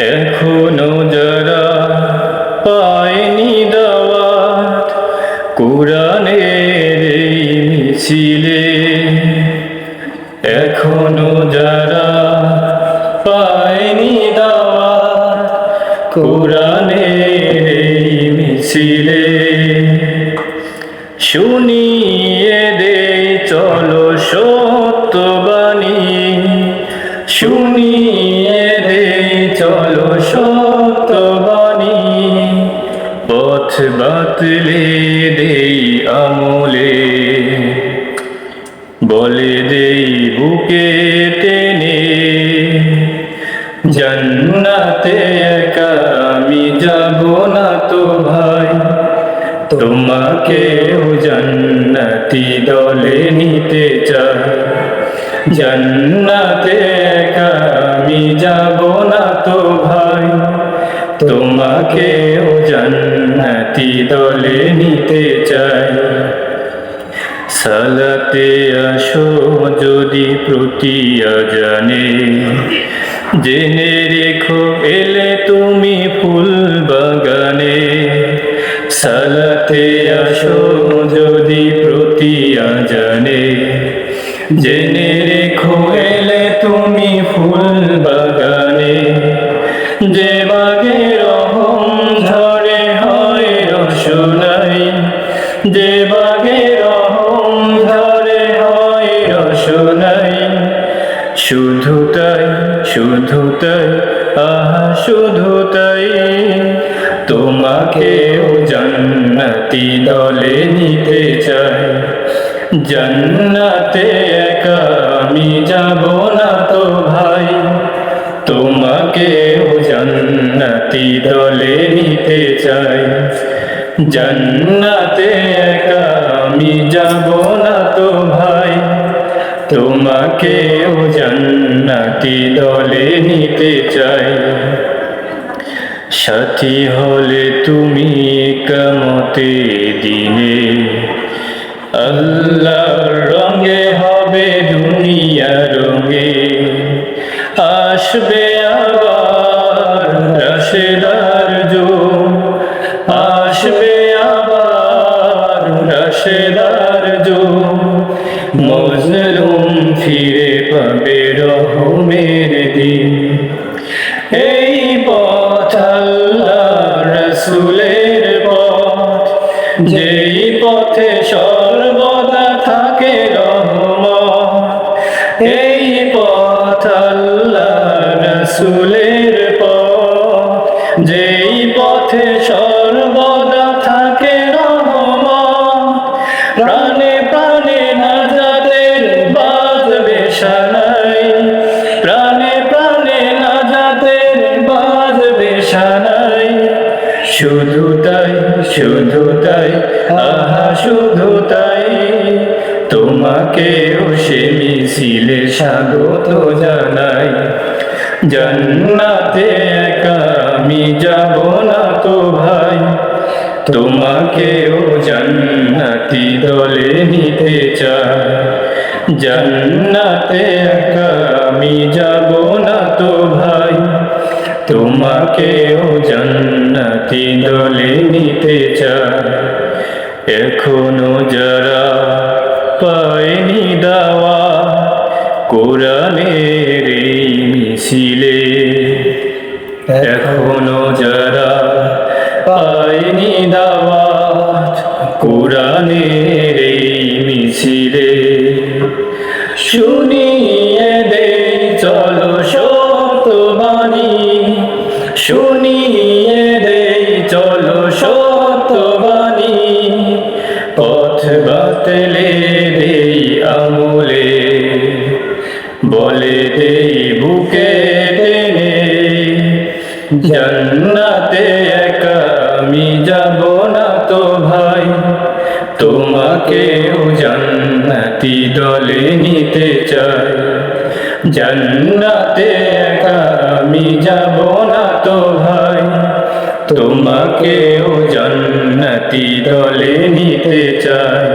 এখনও যারা পায়নি দাওয়াত, কোরআনের মিছিলে, এখনও যারা পায়নি দাওয়াত, কোরআনের মিছিলে। শুনিয়ে দে, চলো সত্যবাণী, শুনিয়ে চলো সত্যবাণী পথ বাতলে দেই আমলে। বলে দেই বুকে টেনে, জান্নাতে একা আমি যাব না তো ভাই। তোমাকেও জান্নাতি দলে নিতে চাই। জান্নাতে আমি যাব না তো ভাই তোমাকেও জান্নাতি দলে নিতে চাই। সালাতে আসো যদি প্রতিয়া জানে। জেনে রেখো, এলে তুমি ফুল বাগানে। সালাতে আসো যদি প্রতিয়া জানে। জেনে শুধু তাই শুধু তাই, আহা, শুধু তাই। তোমাকেও জান্নাতি দলে নিতে চাই। জান্নাতে একা আমি যাব না তো ভাই। তোমাকেও জান্নাতি দলে নিতে চাই। জান্নাতে একা আমি যাব না তো ভাই। তোমাকেও জান্নাতি দলে নিতে চাই। সাথী হলে তুমি কামতে দিনে। আল্লাহর রঙে হবে দুনিয়া রঙে। আসবে আবার জো আসবে আবার রাশেদার জো পাবে রহমের দিন। এই পথ আল্লাহ রসুলের পথ। যেই পথে সর্বদা থাকে রহমত। এই পথ আল্লাহ রসুলের শুধু তাই আহা, শুধু তাই। তোমাকেও সে মিছিলে স্বাগত জানাই। জান্নাতে একা আমি যাব না তো ভাই। তোমাকেও জান্নাতি দলে নিতে চাই। জান্নাতে একা আমি যাব না তো ভাই। তোমাকেও জান্নাতি দলে নিতে চায় এখনও যারা পায়নি দাওয়া, কোরআনের মিছিলে, এখনও যারা পায়নি দাওয়াত কোরআনের মিছিলে শুনিয়ে বাতলে দেই আমলে। বলে দেই বুকে টেনে, জান্নাতে একা আমি যাব না তো ভাই। তোমাকেও জান্নাতি দলে নিতে চাই। জান্নাতে একা আমি যাব না তো ভাই। তোমাকেও জান্নাতি দলে নিতে চাই।